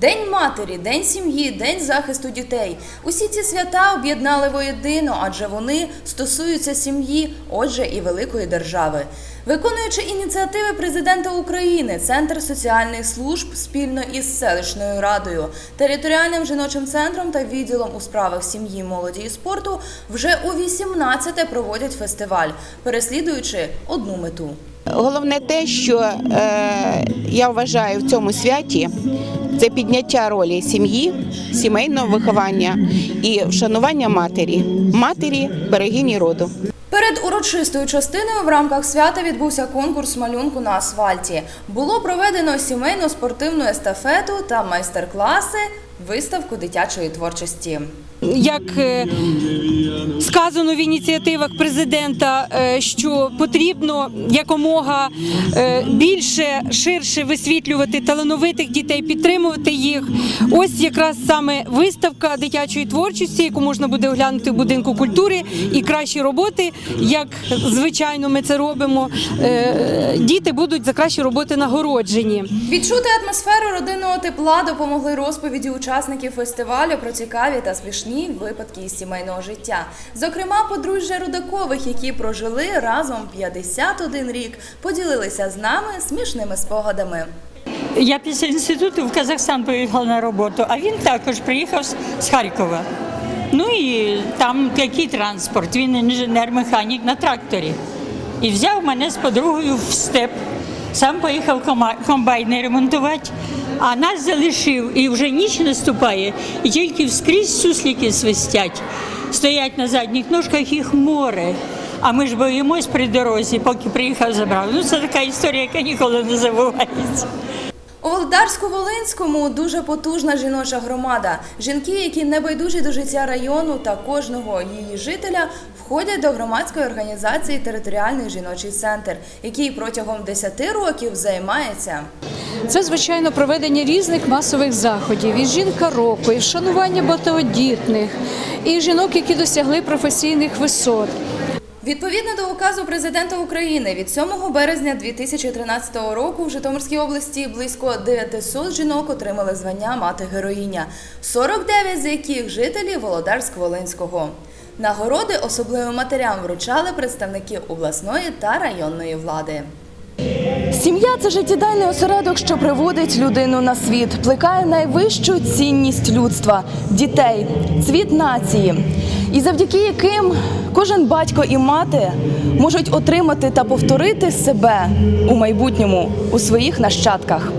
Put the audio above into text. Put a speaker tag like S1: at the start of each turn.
S1: День матері, день сім'ї, день захисту дітей. Усі ці свята об'єднали воєдино, адже вони стосуються сім'ї, отже, і великої держави. Виконуючи ініціативи президента України, Центр соціальних служб спільно із селищною радою, територіальним жіночим центром та відділом у справах сім'ї, молоді і спорту вже у 18-те проводять фестиваль, переслідуючи одну мету.
S2: Головне те, що е, я вважаю в цьому святі, це підняття ролі сім'ї, сімейного виховання і вшанування матері, матері берегині роду.
S1: Перед урочистою частиною в рамках свята відбувся конкурс малюнку на асфальті. Було проведено сімейну спортивну естафету та майстер-класи, виставку дитячої творчості.
S3: як е, сказано в ініціативах президента, е, що потрібно якомога е, більше ширше висвітлювати талановитих дітей, підтримувати їх. Ось якраз саме виставка дитячої творчості, яку можна буде оглянути в будинку культури, і кращі роботи, як звичайно ми це робимо. Діти будуть за кращі роботи нагороджені.
S1: Відчути атмосферу родинного тепла допомогли розповіді учасників фестивалю про цікаві та смішні випадки із сімейного життя. Зокрема, подружжя Рудакових, які прожили разом 51 рік, поділилися з нами смішними спогадами.
S4: Я після інституту в Казахстан поїхала на роботу, а він також приїхав з- Харкова. Ну і там який транспорт? Він інженер-механік на тракторі. І взяв мене з подругою в степ. Сам поїхав комбайни ремонтувати, а нас залишив. І вже ніч наступає, і тільки вскрізь сусліки свистять. Стоять на задніх ножках їх море. А ми ж боїмось при дорозі, поки приїхав забрав. Ну це така історія, яка ніколи не забувається.
S1: У Володарську-Волинському дуже потужна жіноча громада. Жінки, які небайдужі до життя району та кожного її жителя, входять до громадської організації Територіальний жіночий центр, який протягом 10 років займається
S5: Це звичайно проведення різних масових заходів, і жінка року, і вшанування багатодітних, і жінок, які досягли професійних висот.
S1: Відповідно до указу президента України від 7 березня 2013 року в Житомирській області близько 900 жінок отримали звання мати героїня, 49 з яких жителі Володарськ-Волинського. Нагороди особливим матерям вручали представники обласної та районної влади.
S6: Сім'я це життєдайний осередок, що приводить людину на світ, плекає найвищу цінність людства дітей, цвіт нації, і завдяки яким кожен батько і мати можуть отримати та повторити себе у майбутньому у своїх нащадках.